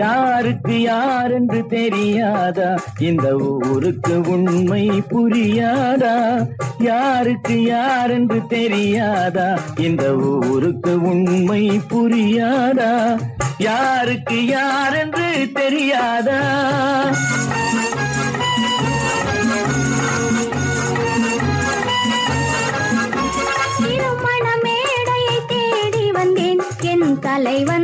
யாருக்கு யார் என்று தெரியாதா? இந்த ஊருக்கு உண்மை புரியாதா? யாருக்கு யார் என்று தெரியாதா? இந்த ஊருக்கு உண்மை புரியாதா? யாருக்கு யார் என்று தெரியாதா? திருமண மேடையை தேடி வந்தேன். என் தலைவன்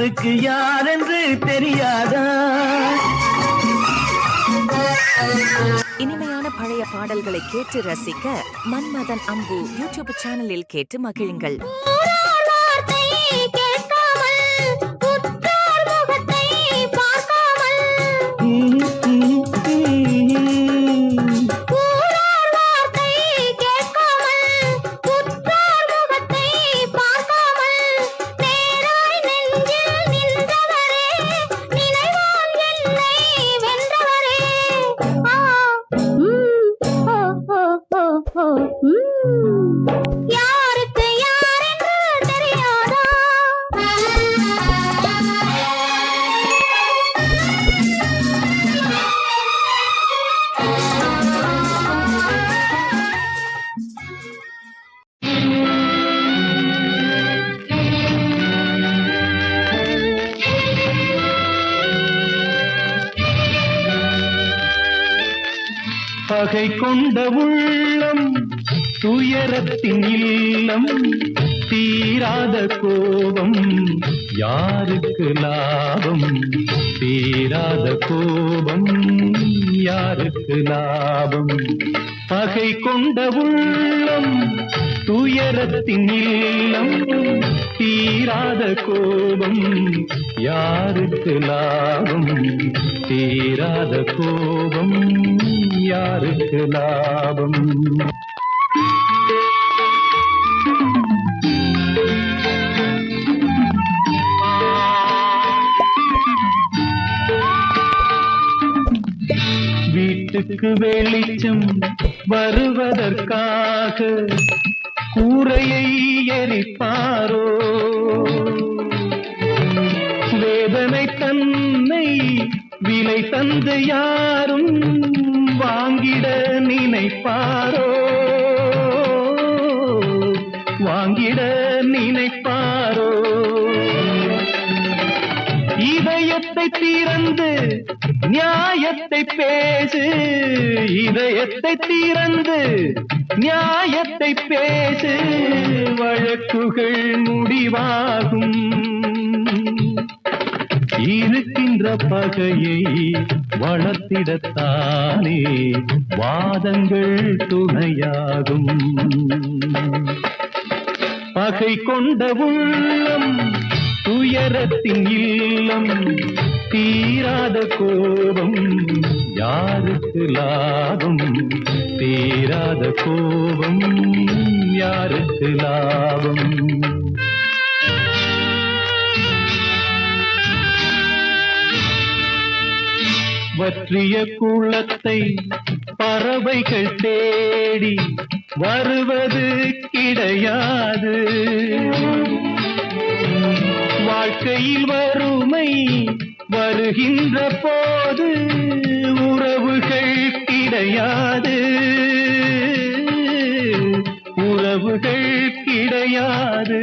யாருக்கு யார் என்று தெரியாதா? இனிமையான பழைய பாடல்களை கேட்டு ரசிக்க மன்மதன் அம்பு யூடியூப் சேனலில் கேட்டு மகிழுங்கள். பகை கொண்ட உள்ளம் துயரத்தின் இல்லம் தீராத கோபம் யாருக்கு லாபம்? தீராத கோபம் யாருக்கு லாபம்? பகை கொண்ட உள்ளம் துயரத்தின் இல்லம் தீராத கோபம் யாருக்கு லாபம்? தீராத கோபம் யாருக்கு லாபம்? வீட்டுக்கு வெளிச்சம் வருவதற்காக கூரையை எரிப்பாரோ? வேதனை தன்னை விலை தந்து யாரும் வாங்கிட நினைப்பார். நியாயத்தை பேசு இதயத்தை திறந்து நியாயத்தை பேசு வழக்குகள் முடிவாகும். இருக்கின்ற பகையை வளர்த்திடத்தானே வாதங்கள் துணையாகும். பகை கொண்ட உள்ளம் துயரத்தின் இல்லம் தீராத கோபம் யாருக்கு லாபம்? தீராத கோபம் யாருக்கு லாபம்? வற்றிய குளத்தை பறவைகள் தேடி வருவது கிடையாது. வாழ்க்கையில் வறுமை வருகின்ற போது உறவுகள் கிடையாது. உறவுகள் கிடையாது.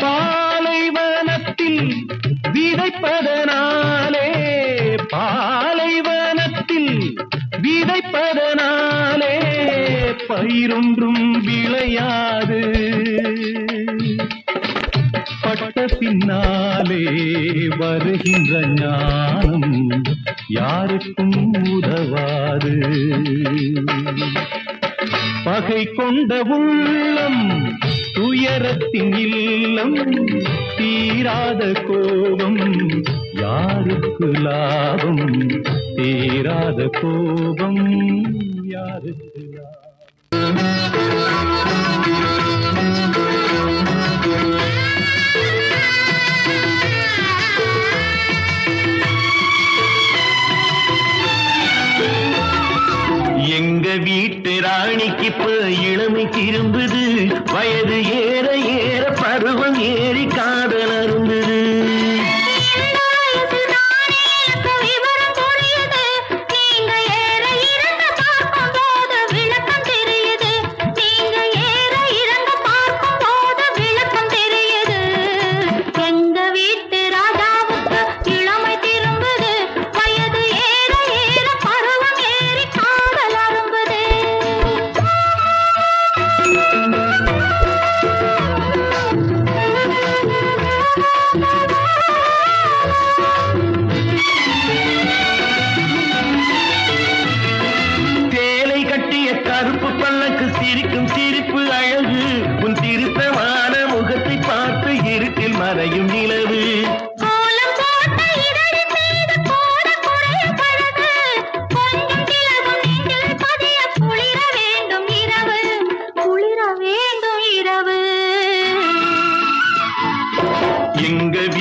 பாலைவனத்தில் விதைப்பதனாலே பாலைவனத்தில் விதைப்பதனாலே பயிரொன்றும் விளையாது. பட்ட பின்னா வழியாலே வருகின்ற ஞானம் யாருக்கும் உதவாது. பகை கொண்ட உள்ளம் துயரத்தின் இல்லம் தீராத கோபம் யாருக்கு லாபம்? தீராத கோபம் யாருக்கு லாபம்? மணிக்கு இப்ப இளமை திரும்புது. வயது ஏற ஏற பருவம் ஏறி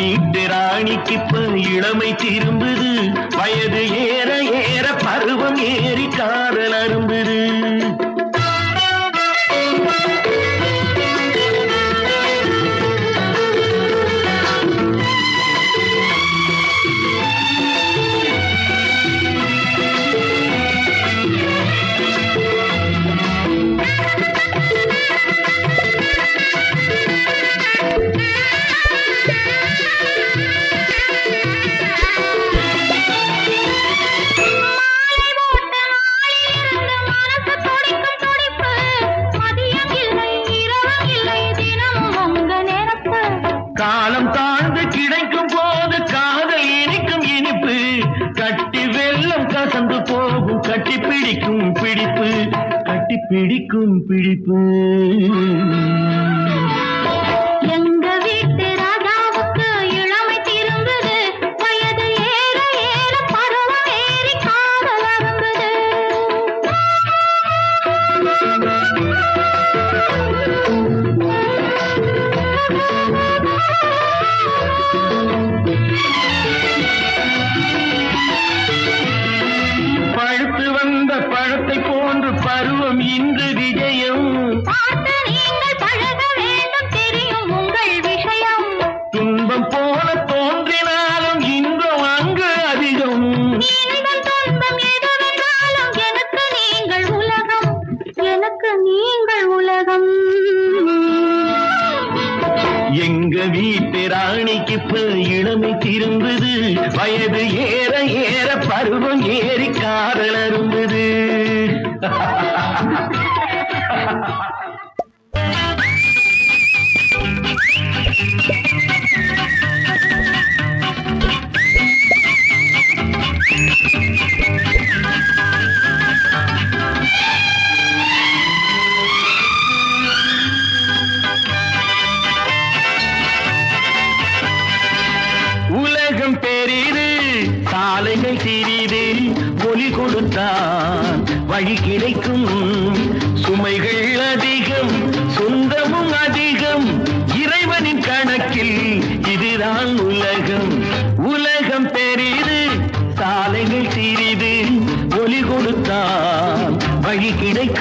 வீட்டு ராணிக்கு இப்ப இளமை திரும்புது. வயது ஏற ஏற பருவம் ஏறி காதல் அரும்புது. கிடைக்கும் போது காதல் இனிக்கும் இனிப்பு. கட்டி வெள்ளம் கசந்து போகும் கட்டி பிடிக்கும் பிடிப்பு. கட்டி பிடிக்கும் பிடிப்பு. உலகம் பெரிது சாலைகள் சிறிது ஒலி கொடுத்தான் வழி கிடைக்கும். சுமைகள் அதிக மொழி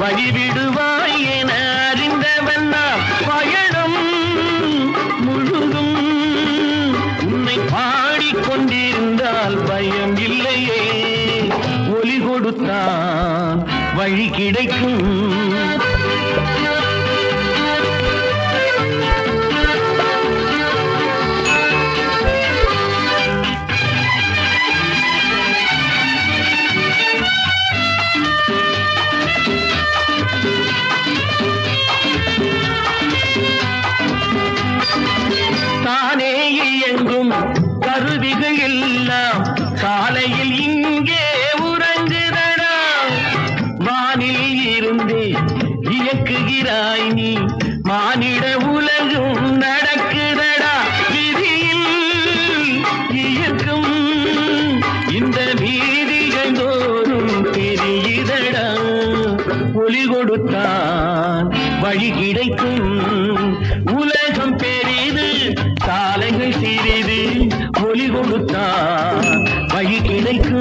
வழிவிடுவார் நீ மானிட உலகும் நடக்குதடா. விதியில் இயக்கும் இந்த வீதிகள் தோறும் தெரியுதடா ஒளி கொடுத்தான் வழி கிடைக்கும். உலகம் பெரிது சாலைகள் சிறிது. ஒளி கொடுத்தான் வழி கிடைக்கும்.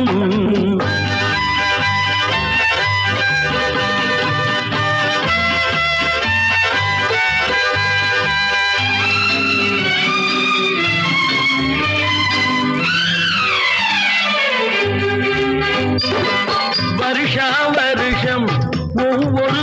ஒவ்வொரு